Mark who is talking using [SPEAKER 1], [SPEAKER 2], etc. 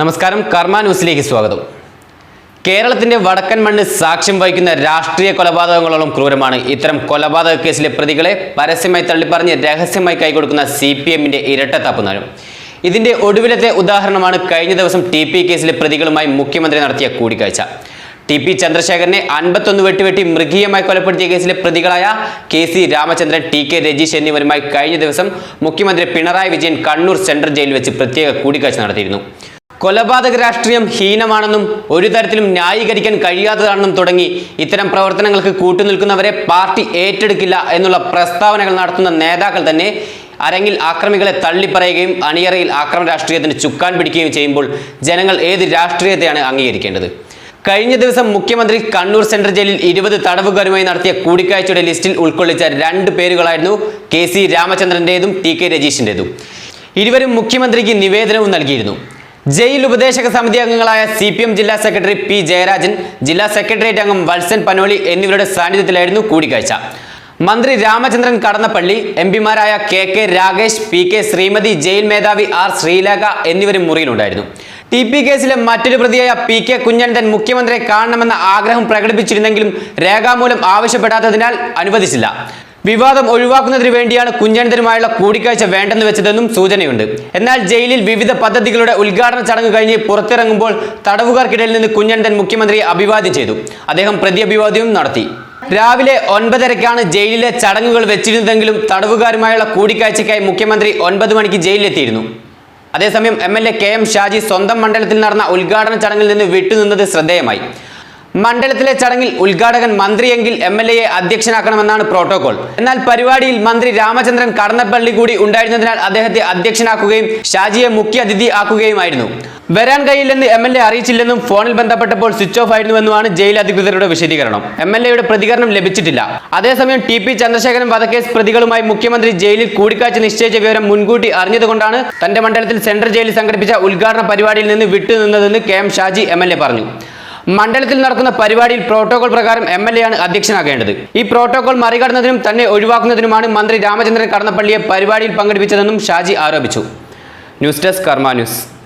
[SPEAKER 1] നമസ്കാരം കർമ്മ ന്യൂസിലേക്ക് സ്വാഗതം. കേരളത്തിന്റെ വടക്കൻ മണ്ണ് സാക്ഷ്യം വഹിക്കുന്ന രാഷ്ട്രീയ കൊലപാതകങ്ങളോളം ക്രൂരമാണ്. ഇത്തരം കൊലപാതക കേസിലെ പ്രതികളെ പരസ്യമായി തള്ളിപ്പറഞ്ഞ് രഹസ്യമായി കൈകൊടുക്കുന്ന സി പി എമ്മിന്റെ ഇരട്ടത്താപ്പ് ഇതിന്റെ ഒടുവിലത്തെ ഉദാഹരണമാണ് കഴിഞ്ഞ ദിവസം ടി പി കേസിലെ പ്രതികളുമായി മുഖ്യമന്ത്രി നടത്തിയ കൂടിക്കാഴ്ച. ടി പി ചന്ദ്രശേഖരനെ അൻപത്തൊന്ന് വെട്ടിവെട്ടി മൃഗീയമായി കൊലപ്പെടുത്തിയ കേസിലെ പ്രതികളായ K C Ramachandran T K Rajeesh എന്നിവരുമായി കഴിഞ്ഞ ദിവസം മുഖ്യമന്ത്രി പിണറായി വിജയൻ കണ്ണൂർ സെൻട്രൽ ജയിലിൽ വെച്ച് പ്രത്യേക കൂടിക്കാഴ്ച നടത്തിയിരുന്നു. കൊലപാതക രാഷ്ട്രീയം ഹീനമാണെന്നും ഒരു തരത്തിലും ന്യായീകരിക്കാൻ കഴിയാത്തതാണെന്നും തുടങ്ങി ഇത്തരം പ്രവർത്തനങ്ങൾക്ക് കൂട്ടുനിൽക്കുന്നവരെ പാർട്ടി ഏറ്റെടുക്കില്ല എന്നുള്ള പ്രസ്താവനകൾ നടത്തുന്ന നേതാക്കൾ തന്നെ അരങ്ങിൽ ആക്രമികളെ തള്ളിപ്പറയുകയും അണിയറയിൽ ആക്രമ രാഷ്ട്രീയത്തിന് ചുക്കാൻ പിടിക്കുകയും ചെയ്യുമ്പോൾ ജനങ്ങൾ ഏത് രാഷ്ട്രീയത്തെയാണ് അംഗീകരിക്കേണ്ടത്? കഴിഞ്ഞ ദിവസം മുഖ്യമന്ത്രി കണ്ണൂർ സെൻട്രൽ ജയിലിൽ ഇരുപത് തടവുകാരുമായി നടത്തിയ കൂടിക്കാഴ്ചയുടെ ലിസ്റ്റിൽ ഉൾക്കൊള്ളിച്ച രണ്ട് പേരുകളായിരുന്നു കെ സി രാമചന്ദ്രന്റെതും ടി കെ രജീഷിന്റെതും ഇരുവരും മുഖ്യമന്ത്രിക്ക് നിവേദനവും നൽകിയിരുന്നു. ജയിൽ ഉപദേശക സമിതി അംഗങ്ങളായ സി പി എം ജില്ലാ സെക്രട്ടറി പി ജയരാജൻ ജില്ലാ സെക്രട്ടേറിയറ്റ് അംഗം വത്സൻ പനോളി എന്നിവരുടെ സാന്നിധ്യത്തിലായിരുന്നു കൂടിക്കാഴ്ച. മന്ത്രി Ramachandran Kadannappally M പിമാരായ K K Ragesh P K Sreemathi jail മേധാവി ആർ ശ്രീലേഖ എന്നിവരും മുറിയിലുണ്ടായിരുന്നു. ടി പി കേസിലെ മറ്റൊരു പ്രതിയായ പി കെ കുഞ്ഞനന്ദൻ മുഖ്യമന്ത്രിയെ കാണണമെന്ന ആഗ്രഹം പ്രകടിപ്പിച്ചിരുന്നെങ്കിലും രേഖാമൂലം ആവശ്യപ്പെടാത്തതിനാൽ അനുവദിച്ചില്ല. വിവാദം ഒഴിവാക്കുന്നതിന് വേണ്ടിയാണ് കുഞ്ഞനന്തനുമായുള്ള കൂടിക്കാഴ്ച വേണ്ടെന്ന് വെച്ചതെന്നും സൂചനയുണ്ട്. എന്നാൽ ജയിലിൽ വിവിധ പദ്ധതികളുടെ ഉദ്ഘാടന ചടങ്ങ് കഴിഞ്ഞ് പുറത്തിറങ്ങുമ്പോൾ തടവുകാർക്കിടയിൽ നിന്ന് കുഞ്ഞനന്തൻ മുഖ്യമന്ത്രിയെ അഭിവാദ്യം ചെയ്തു. അദ്ദേഹം പ്രതി അഭിവാദ്യവും നടത്തി. രാവിലെ ഒൻപതരയ്ക്കാണ് ജയിലിലെ ചടങ്ങുകൾ വെച്ചിരുന്നതെങ്കിലും തടവുകാരുമായുള്ള കൂടിക്കാഴ്ചയ്ക്കായി മുഖ്യമന്ത്രി ഒൻപത് മണിക്ക് ജയിലിലെത്തിയിരുന്നു. അതേസമയം M L A K M Shaji സ്വന്തം മണ്ഡലത്തിൽ നടന്ന ഉദ്ഘാടന ചടങ്ങിൽ നിന്ന് വിട്ടുനിന്നത് ശ്രദ്ധേയമായി. മണ്ഡലത്തിലെ ചടങ്ങിൽ ഉദ്ഘാടകൻ മന്ത്രിയെങ്കിൽ എം എൽ എയെ അധ്യക്ഷനാക്കണമെന്നാണ് പ്രോട്ടോകോൾ. എന്നാൽ പരിപാടിയിൽ മന്ത്രി രാമചന്ദ്രൻ കടന്നപ്പള്ളി കൂടി ഉണ്ടായിരുന്നതിനാൽ അദ്ദേഹത്തെ അധ്യക്ഷനാക്കുകയും ഷാജിയെ മുഖ്യ അതിഥി ആക്കുകയുമായിരുന്നു. വരാൻ കഴിയില്ലെന്ന് എം എൽ എ അറിയിച്ചില്ലെന്നും ഫോണിൽ ബന്ധപ്പെട്ടപ്പോൾ സ്വിച്ച് ഓഫ് ആയിരുന്നുവെന്നുമാണ് ജയിൽ അധികൃതരുടെ വിശദീകരണം. എം എൽ എയുടെ പ്രതികരണം ലഭിച്ചിട്ടില്ല. അതേസമയം ടി പി ചന്ദ്രശേഖരൻ വധക്കേസ് പ്രതികളുമായി മുഖ്യമന്ത്രി ജയിലിൽ കൂടിക്കാഴ്ച നിശ്ചയിച്ച വിവരം മുൻകൂട്ടി അറിഞ്ഞതുകൊണ്ടാണ് തന്റെ മണ്ഡലത്തിൽ സെൻട്രൽ ജയിലിൽ സംഘടിപ്പിച്ച ഉദ്ഘാടന പരിപാടിയിൽ നിന്ന് വിട്ടുനിന്നതെന്ന് കെ എം ഷാജി എം പറഞ്ഞു. മണ്ഡലത്തിൽ നടക്കുന്ന പരിപാടിയിൽ പ്രോട്ടോകോൾ പ്രകാരം എം എൽ എ ആണ് അധ്യക്ഷനാകേണ്ടത്. ഈ പ്രോട്ടോകോൾ മറികടന്നതിനും തന്നെ ഒഴിവാക്കുന്നതിനുമാണ് മന്ത്രി രാമചന്ദ്രൻ കടന്നപ്പള്ളിയെ പരിപാടിയിൽ പങ്കെടുപ്പിച്ചതെന്നും ഷാജി ആരോപിച്ചു. News desk Karma news.